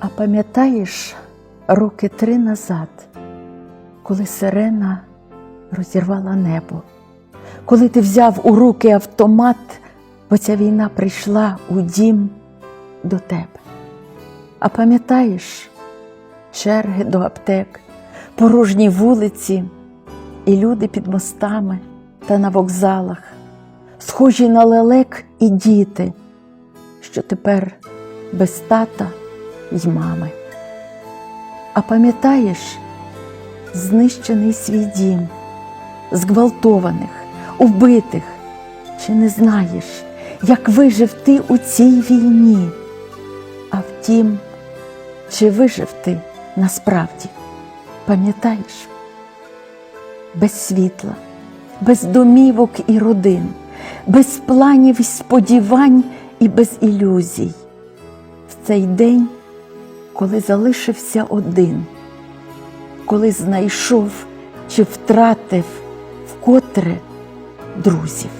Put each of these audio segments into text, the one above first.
А пам'ятаєш роки три назад, коли сирена розірвала небо, коли ти взяв у руки автомат, бо ця війна прийшла у дім до тебе. А пам'ятаєш черги до аптек, порожні вулиці і люди під мостами та на вокзалах, схожі на лелек і діти, що тепер без тата й мами. А пам'ятаєш знищений свій дім, зґвалтованих, убитих, чи не знаєш, як вижив ти у цій війні? А втім, чи вижив ти насправді? Пам'ятаєш? Без світла, без домівок і родин, без планів і сподівань і без ілюзій. В цей день, коли залишився один, коли знайшов чи втратив вкотре друзів.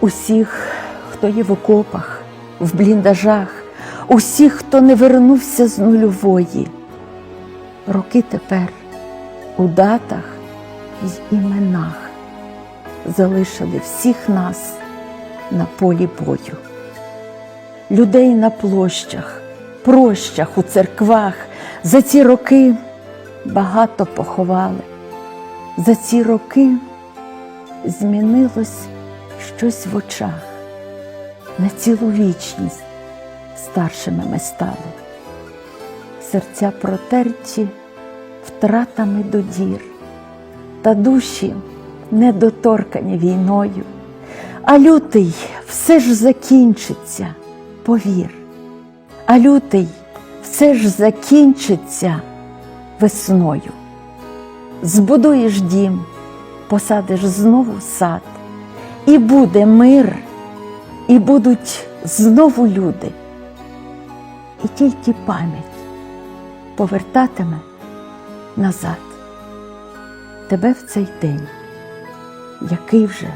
Усіх, хто є в окопах, в бліндажах, усіх, хто не вернувся з нульової. Роки тепер у датах й іменах залишили всіх нас на полі бою. Людей на площах, прощах у церквах за ці роки багато поховали. За ці роки змінилось щось в очах. На цілу вічність старшими ми стали. Серця протерті втратами до дір, та душі недоторкані війною. А лютий все ж закінчиться, повір. А лютий все ж закінчиться весною. Збудуєш дім, посадиш знову сад, і буде мир, і будуть знову люди. І тільки пам'ять повертатиме назад тебе в цей день, який вже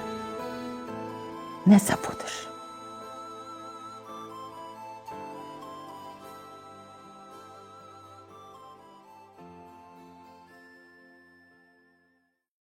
не забудеш.